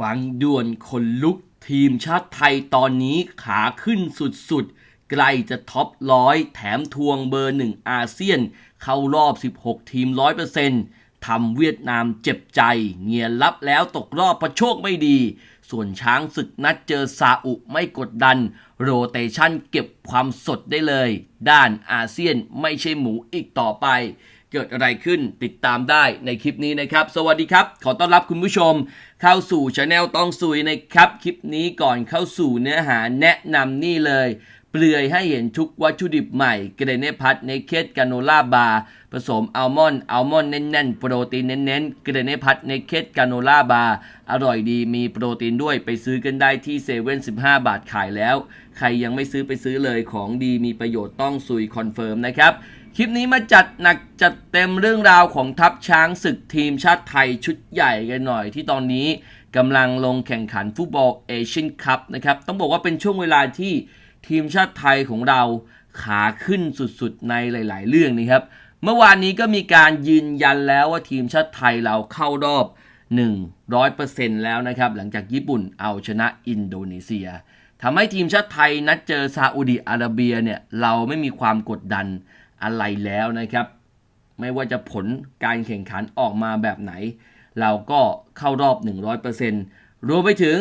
ฟังด่วนคนลุกทีมชาติไทยตอนนี้ขาขึ้นสุดๆ ใกล้จะท็อปร้อยแถมทวงเบอร์หนึ่งอาเซียน เข้ารอบ 16 ทีม 100%ทำเวียดนามเจ็บใจ เงียรับแล้วตกรอบประโชคไม่ดี ส่วนช้างศึกนัดเจอซาอุไม่กดดัน โรเตชันเก็บความสดได้เลย ด้านอาเซียนไม่ใช่หมูอีกต่อไป เกิดอะไรขึ้นติดตามได้ในคลิปนี้นะครับ สวัสดีครับ ขอต้อนรับคุณผู้ชม เข้าสู่ช anel ต้องสุยนะครับ คลิปนี้ก่อนเข้าสู่เนื้อหาแนะนำนี่เลย เปลือยให้เห็นทุกวัตถุดิบใหม่ เกรเนพัทเนเคดกาโนล่าบาร์ผสมอัลมอนด์อัลมอนด์แน่นๆ โปรตีนเน้นๆ เกรเนพัทเนเคดกาโนล่าบาร์อร่อยดีมีโปรตีนด้วยไปซื้อกันได้ที่เซเว่น15บห้าบาทขายแล้ว ใครยังไม่ซื้อไปซื้อเลยของดีมีประโยชน์ต้องสุยคอนเฟิร์มนะครับ คลิปนี้มาจัดหนักจัดเต็มเรื่องราวของทัพช้างศึกทีมชาติไทยชุดใหญ่กันหน่อยที่ตอนนี้กำลังลงแข่งขันฟุตบอลเอเชียนคัพนะครับ ต้องบอกว่าเป็นช่วงเวลาที่ทีมชาติไทยของเราขาขึ้นสุดๆในหลาย ๆ เรื่องนะครับ เมื่อวานนี้ก็มีการยืนยันแล้วว่าทีมชาติไทยเราเข้ารอบ 100%แล้วนะครับ หลังจากญี่ปุ่นเอาชนะอินโดนีเซียทำให้ทีมชาติไทยนัดเจอซาอุดิอาระเบียเนี่ยเราไม่มีความกดดัน อะไรแล้วนะครับ ไม่ว่าจะผลการแข่งขันออกมาแบบไหน เราก็เข้ารอบ 100%รวมไปถึง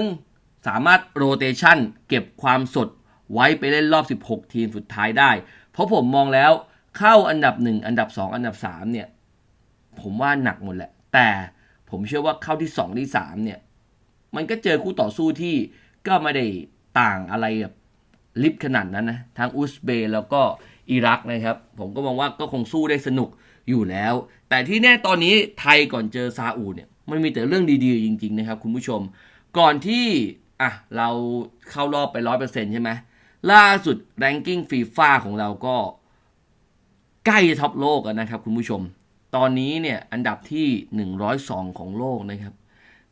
สามารถโรเตชันเก็บความสดไว้ไปเล่นรอบ 16 ทีมสุดท้ายได้ เพราะผมมองแล้วเข้าอันดับ 1 อันดับ 2 อันดับ 3 เนี่ย ผมว่าหนักหมดแหละ แต่ผมเชื่อว่าเข้าที่ 2 ที่ 3 เนี่ย มันก็เจอคู่ต่อสู้ที่ก็ไม่ได้ต่างอะไรแบบลิบขนาดนั้นนะ ทั้งอุซเบแล้วก็ อิรักนะครับ ผมก็มองว่าก็คงสู้ได้สนุกอยู่แล้ว แต่ที่แน่ตอนนี้ไทยก่อนเจอซาอุเนี่ยมันมีแต่เรื่องดีๆ จริง ๆ นะครับ คุณผู้ชม ก่อนที่อะเราเข้ารอบไปร้อยเปอร์เซ็นต์ใช่ไหมล่าสุดแรงกิ้งฟีฟ่าของเราก็ใกล้จะท็อปโลกแล้วนะครับคุณผู้ชม ตอนนี้เนี่ยอันดับที่ 102 ของโลกนะครับ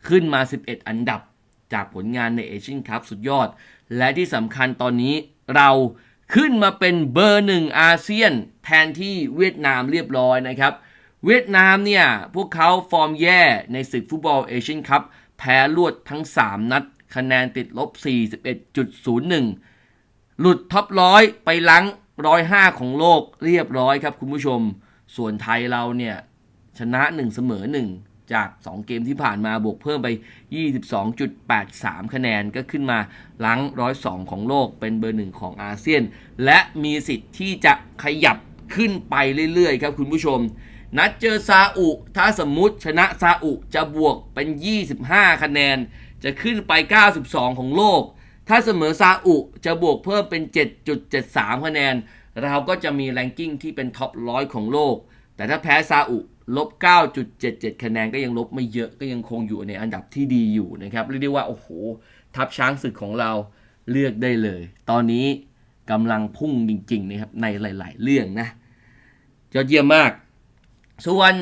ขึ้นมา 11 อันดับจากผลงานในเอเชียนคัพสุดยอด และที่สำคัญตอนนี้เรา ขึ้นมาเป็นเบอร์หนึ่งอาเซียน แทนที่เวียดนามเรียบร้อยนะครับ เวียดนามเนี่ย พวกเขาฟอร์มแย่ในศึกฟุตบอลเอเชียนคัพแพ้รวดทั้ง 3 นัด คะแนนติดลบ 41.01 หลุดท็อปร้อยไปลังร้อยห้าของโลกเรียบร้อยครับคุณผู้ชม ส่วนไทยเราเนี่ย ชนะ 1 เสมอ1 จาก 2 เกมที่ผ่านมาบวกเพิ่มไป 22.83 คะแนนก็ขึ้นมาลัง102ของโลกเป็นเบอร์หนึ่งของอาเซียน และมีสิทธิ์ที่จะขยับขึ้นไปเรื่อยๆ ครับคุณผู้ชม นัดเจอซาอุ ถ้าสมมุติชนะซาอุจะบวกเป็น 25 คะแนน จะขึ้นไป 92 ของโลก ถ้าเสมอซาอุจะบวกเพิ่มเป็น 7.73 คะแนน เราก็จะมีแรงกิ้งที่เป็นท็อปร้อยของโลก แต่ถ้าแพ้ซาอุ ลบ 9.77 คะแนนก็ยังลบไม่เยอะก็ยังคงอยู่ในอันดับที่ดีอยู่นะครับ เรียกได้ว่า โอ้โห ทัพช้างศึกของเราเลือกได้เลย ตอนนี้กำลังพุ่งจริงๆนะครับในหลาย ๆ เรื่องนะยอดเยี่ยมมาก ส่วน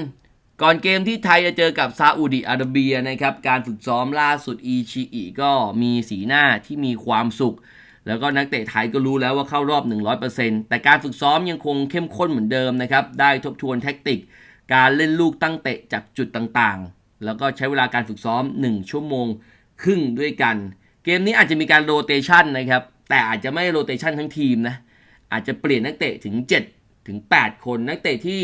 ก่อนเกมที่ไทยจะเจอกับซาอุดิอาระเบียนะครับ การฝึกซ้อมล่าสุดอีชิอิก็มีสีหน้าที่มีความสุข แล้วก็นักเตะไทยก็รู้แล้วว่าเข้ารอบ 100%แต่การฝึกซ้อมยังคงเข้มข้นเหมือนเดิมนะครับ ได้ทบทวนแท็กติก การเล่นลูกตั้งเตะจากจุดต่างๆ แล้วก็ใช้เวลาการฝึกซ้อม 1 ชั่วโมงครึ่งด้วยกัน เกมนี้อาจจะมีการโรเตชันนะครับ แต่อาจจะไม่โรเตชันทั้งทีมนะ อาจจะเปลี่ยนนักเตะถึง 7 ถึง 8 คน นักเตะที่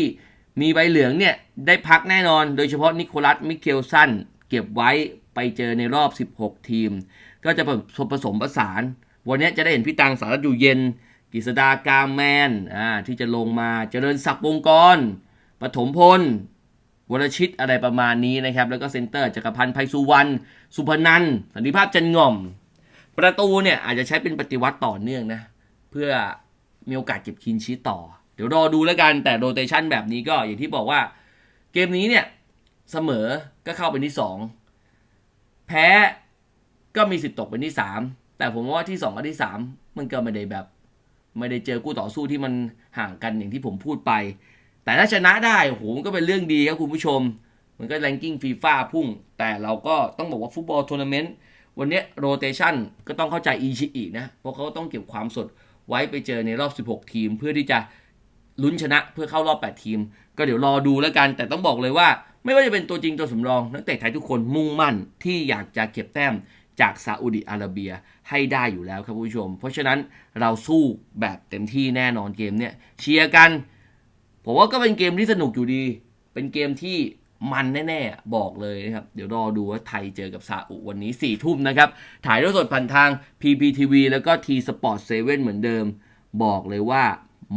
มีใบเหลืองเนี่ยได้พักแน่นอน โดยเฉพาะนิโคลัส มิเคลสัน เก็บไว้ไปเจอในรอบ 16 ทีม ก็จะผสมผสมผสาน วันนี้จะได้เห็นพี่ตังสารอยู่เย็น กิษดากาแมนอ่าที่จะลงมาเจริญศักดิ์วงกร ปฐมพล วรชิตอะไรประมาณนี้นะครับ แล้วก็เซนเตอร์จักรพันธ์ไพสุวรรณ สุพนันสันติภาพจันง่อม ประตูเนี่ยอาจจะใช้เป็นปฏิวัติต่อเนื่องนะ เพื่อมีโอกาสเก็บคินชีตต่อ เดี๋ยวรอดูแล้วกัน แต่โรเตชันแบบนี้ก็อย่างที่บอกว่า เกมนี้เนี่ยเสมอก็เข้าเป็นที่ 2 แพ้ก็มีสิทธิ์ตกเป็นที่ 3 แต่ผมว่าที่2กับที่ 3 มันก็ไม่ได้แบบ ไม่ได้เจอคู่ต่อสู้ที่มันห่างกันอย่างที่ผมพูดไป แต่ถ้าชนะได้โหมันก็เป็นเรื่องดีครับคุณผู้ชม มันก็แรงกิ้งฟีฟ่าพุ่ง แต่เราก็ต้องบอกว่าฟุตบอลทัวร์นาเมนต์วันนี้โรเตชันก็ต้องเข้าใจอีชิอินะ เพราะเขาต้องเก็บความสดไว้ไปเจอในรอบ 16 ทีม เพื่อที่จะลุ้นชนะเพื่อเข้ารอบ 8 ทีม ก็เดี๋ยวรอดูแล้วกัน แต่ต้องบอกเลยว่า ไม่ว่าจะเป็นตัวจริงตัวสำรองนักเตะไทยทุกคนมุ่งมั่นที่อยากจะเก็บแต้มจากซาอุดิอาระเบียให้ได้อยู่แล้วครับผู้ชม เพราะฉะนั้นเราสู้แบบเต็มที่แน่นอนเกมเนี่ยเชียร์กัน ผมว่าก็เป็นเกมที่สนุกอยู่ดี เป็นเกมที่มันแน่ๆ บอกเลยนะครับ เดี๋ยวรอดูว่าไทยเจอกับซาอุวันนี้4ี่ทุ่มนะครับ ถ่ายทอดสดผ่านทาง PPTV แล้วก็ T Sport 7 เหมือนเดิม บอกเลยว่า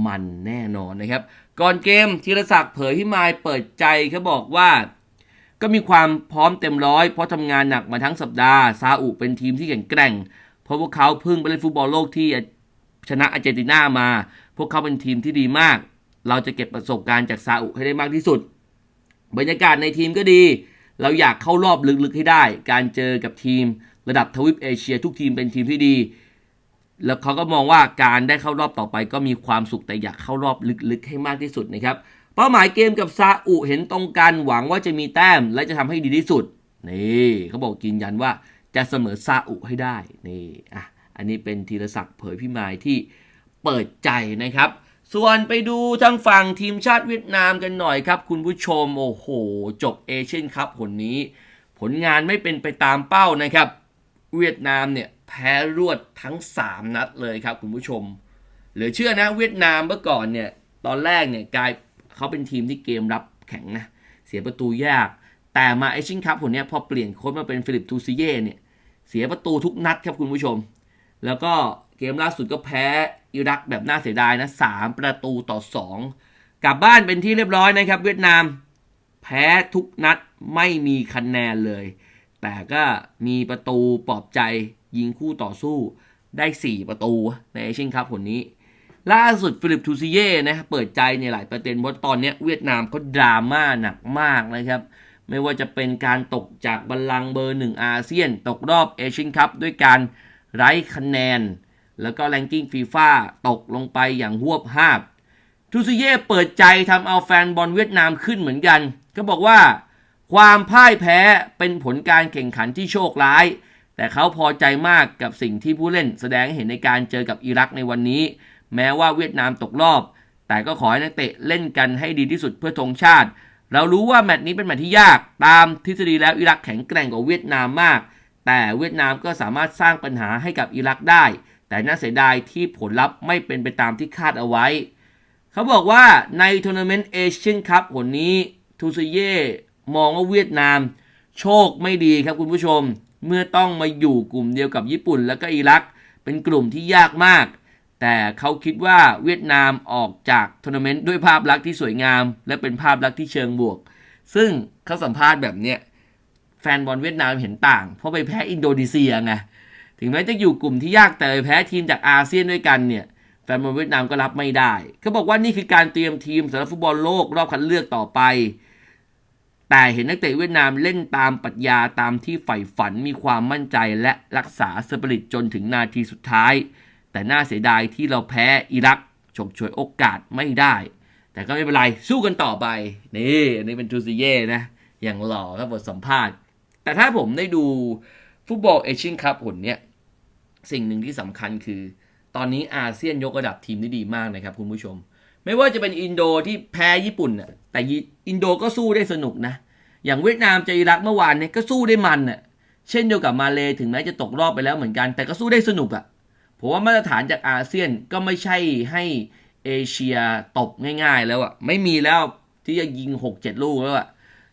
มันแน่นอนนะครับ ก่อนเกมธีรศักดิ์เผยพี่มายเปิดใจเขาบอกว่า ก็มีความพร้อมเต็มร้อยเพราะทำงานหนักมาทั้งสัปดาห์ซาอุเป็นทีมที่แข็งแกร่ง เพราะพวกเขาเพิ่งไปเล่นฟุตบอลโลกที่ชนะอาร์เจนตินามา พวกเขาเป็นทีมที่ดีมาก เราจะเก็บประสบการณ์จากซาอุให้ได้มากที่สุด บรรยากาศในทีมก็ดี เราอยากเข้ารอบลึกๆให้ได้ การเจอกับทีม ระดับทวีปเอเชีย ทุกทีมเป็นทีมที่ดี แล้วเขาก็มองว่าการได้เข้ารอบต่อไปก็มีความสุขแต่อยากเข้ารอบลึกๆให้มากที่สุดนะครับเป้าหมายเกมกับซาอุเห็นตรงกันหวังว่าจะมีแต้มและจะทำให้ดีที่สุดนี่เขาบอกยืนยันว่าจะเสมอซาอุให้ได้นี่อะอันนี้เป็นธีรศักดิ์เผยพี่มายที่เปิดใจนะครับ ส่วนไปดูทางฝั่งทีมชาติเวียดนามกันหน่อยครับ คุณผู้ชม โอ้โห จบเอเชียนคัพผลนี้ ผลงานไม่เป็นไปตามเป้านะครับ เวียดนามเนี่ยแพ้รวดทั้ง 3 นัดเลยครับคุณผู้ชม เหลือเชื่อนะเวียดนามเมื่อก่อนเนี่ยตอนแรกเนี่ยกลายเขาเป็นทีมที่เกมรับแข็งนะ เสียประตูยาก แต่มาเอเชียนคัพผลเนี้ยพอเปลี่ยนโค้ชมาเป็นฟิลิปทูซิเย่เนี่ยเสียประตูทุกนัดครับคุณผู้ชม แล้วก็ เกมล่าสุดก็แพ้อิรักแบบน่าเสียดายนะสามประตูต่อ2กลับบ้านเป็นที่เรียบร้อยนะครับ เวียดนาม แพ้ทุกนัดไม่มีคะแนนเลย แต่ก็มีประตูปลอบใจยิงคู่ต่อสู้ได้ 4 ประตูในเอเชียนคัพผลนี้ ล่าสุดฟิลิปทูซิเย่นะเปิดใจในหลายประเด็นเพราะตอนนี้เวียดนามเขาดราม่าหนักมากนะครับ ไม่ว่าจะเป็นการตกจากบัลลังก์เบอร์หนึ่งอาเซียน ตกรอบเอเชียนคัพด้วยการไร้คะแนน แล้วก็แรงกิ้งฟีฟ่าตกลงไปอย่างหวบห้าบทูซิเย่เปิดใจทำเอาแฟนบอลเวียดนามขึ้นเหมือนกัน ก็บอกว่า ความพ่ายแพ้เป็นผลการแข่งขันที่โชคร้าย แต่เขาพอใจมากกับสิ่งที่ผู้เล่นแสดงเห็นในการเจอกับอิรักในวันนี้ แม้ว่าเวียดนามตกรอบ แต่ก็ขอให้นักเตะเล่นกันให้ดีที่สุดเพื่อธงชาติ เรารู้ว่าแมตช์นี้เป็นแมตช์ที่ยาก ตามทฤษฎีแล้วอิรักแข็งแกร่งกว่าเวียดนามมาก แต่เวียดนามก็สามารถสร้างปัญหาให้กับอิรักได้ แต่น่าเสียดายที่ผลลัพธ์ไม่เป็นไปตามที่คาดเอาไว้ เขาบอกว่าในทัวร์นาเมนต์เอเชียนคัพผลนี้ทูซเย่มองว่าเวียดนาม โชคไม่ดีครับคุณผู้ชม เมื่อต้องมาอยู่กลุ่มเดียวกับญี่ปุ่นและก็อิรัก เป็นกลุ่มที่ยากมาก แต่เขาคิดว่าเวียดนามออกจากทัวร์นาเมนต์ด้วยภาพลักษณ์ที่สวยงาม และเป็นภาพลักษณ์ที่เชิงบวก ซึ่งเขาสัมภาษณ์แบบเนี้ยแฟนบอลเวียดนามเห็นต่าง เพราะไปแพ้อินโดนีเซียไง ถึงแม้จะอยู่กลุ่มที่ยากแต่แพ้ทีมจากอาเซียนด้วยกันเนี่ยแฟนบอลเวียดนามก็รับไม่ได้ เขาบอกว่านี่คือการเตรียมทีมสำหรับฟุตบอลโลกรอบคัดเลือกต่อไป แต่เห็นนักเตะเวียดนามเล่นตามปรัชญาตามที่ใฝ่ฝันมีความมั่นใจและรักษาสปิริตจนถึงนาทีสุดท้าย แต่น่าเสียดายที่เราแพ้อิรักฉกฉวยโอกาสไม่ได้ แต่ก็ไม่เป็นไรสู้กันต่อไปนี่อันนี้เป็นทูซิเย่นะอย่างหล่อครับบทสัมภาษณ์ แต่ถ้าผมได้ดู ฟุตบอลเอเชียนคัพผลเนี้ยสิ่งหนึ่งที่สำคัญคือ ตอนนี้อาเซียนยกระดับทีมได้ดีมากนะครับคุณผู้ชม ไม่ว่าจะเป็นอินโดที่แพ้ญี่ปุ่นน่ะแต่อินโดก็สู้ได้สนุกนะ อย่างเวียดนามเจออิรักเมื่อวานเนี่ยก็สู้ได้มันน่ะเช่นเดียวกับมาเลถึงแม้จะตกรอบไปแล้วเหมือนกัน แต่ก็สู้ได้สนุกอะ่ะผมว่ามาตรฐานจากอาเซียนก็ไม่ใช่ให้เอเชียตบง่าย ๆ แล้วอะ่ะไม่มีแล้วที่จะยิง 6-7 ลูกแล้วอะ่ะ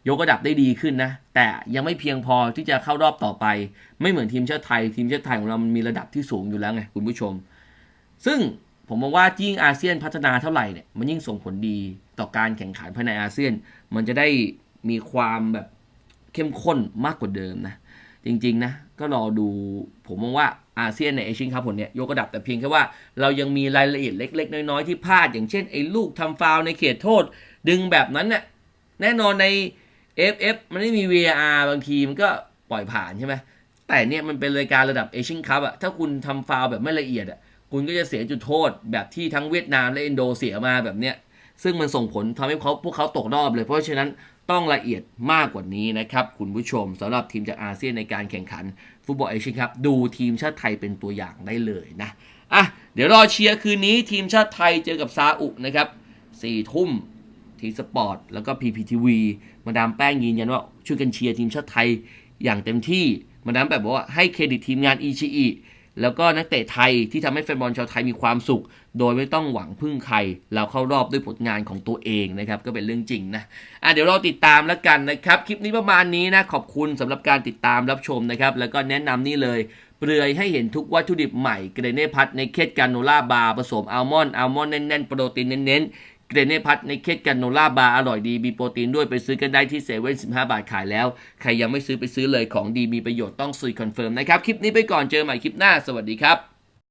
ยกระดับได้ดีขึ้นนะ แต่ยังไม่เพียงพอที่จะเข้ารอบต่อไป ไม่เหมือนทีมชาติไทย ทีมชาติไทยของเรามันมีระดับที่สูงอยู่แล้วไงคุณผู้ชม ซึ่งผมมองว่ายิ่งอาเซียนพัฒนาเท่าไหร่เนี่ยมันยิ่งส่งผลดีต่อการแข่งขันภายในอาเซียน มันจะได้มีความแบบเข้มข้นมากกว่าเดิมนะจริงๆนะก็รอดูผมมองว่าอาเซียนในเอเชียนคัพผลเนี่ยยกระดับแต่เพียงแค่ว่าเรายังมีรายละเอียดเล็ก ๆ น้อยๆที่พลาด อย่างเช่นไอ้ลูกทำฟาวในเขตโทษ ดึงแบบนั้นเนี่ยแน่นอนใน FF มันไม่มี VAR บางทีมันก็ปล่อยผ่านใช่ไหมแต่เนี่ยมันเป็นรายการระดับเอเชียนคัพอะถ้าคุณทำฟาวแบบไม่ละเอียดอะคุณก็จะเสียจุดโทษแบบที่ทั้งเวียดนามและอินโดเสียมาแบบเนี้ยซึ่งมันส่งผลทำให้เขาพวกเขาตกรอบเลย เพราะฉะนั้นต้องละเอียดมากกว่านี้นะครับ คุณผู้ชมสำหรับทีมจากอาเซียนในการแข่งขัน ฟุตบอลเอเชียนครับดูทีมชาติไทยเป็นตัวอย่างได้เลยนะอะเดี๋ยวรอเชียร์คืนนี้ทีมชาติไทยเจอกับซาอุนะครับสี่ทุ่ม ทีสปอร์ตแล้วก็ PPTV มาดามแป้งยืนยันว่าช่วยกันเชียร์ทีมชาติไทยอย่างเต็มที่มาดามแบบบอกว่าให้เครดิตทีมงานอีชีอีแล้วก็นักเตะไทยที่ทำให้แฟนบอลชาวไทยมีความสุข โดยไม่ต้องหวังพึ่งใคร เราเข้ารอบด้วยผลงานของตัวเองนะครับ ก็เป็นเรื่องจริงนะอะเดี๋ยวเราติดตามแล้วกันนะครับ คลิปนี้ประมาณนี้นะ ขอบคุณสำหรับการติดตามรับชมนะครับ แล้วก็แนะนำนี่เลยเปลือยให้เห็นทุกวัตถุดิบใหม่เกรเนพัทในเคสการโนล่าบาร์ผสมอัลมอนด์อัลมอนด์แน่นๆ โปรตีนเน้นๆ เกรเน่พัทในเคสกานโนล่าบาร์อร่อยดีมีโปรตีนด้วยไปซื้อกันได้ที่เซเว่นสิบห้าบาทขายแล้ว ใครยังไม่ซื้อไปซื้อเลยของดีมีประโยชน์ต้องซื้อคอนเฟิร์มนะครับ คลิปนี้ไปก่อนเจอใหม่คลิปหน้าสวัสดีครับ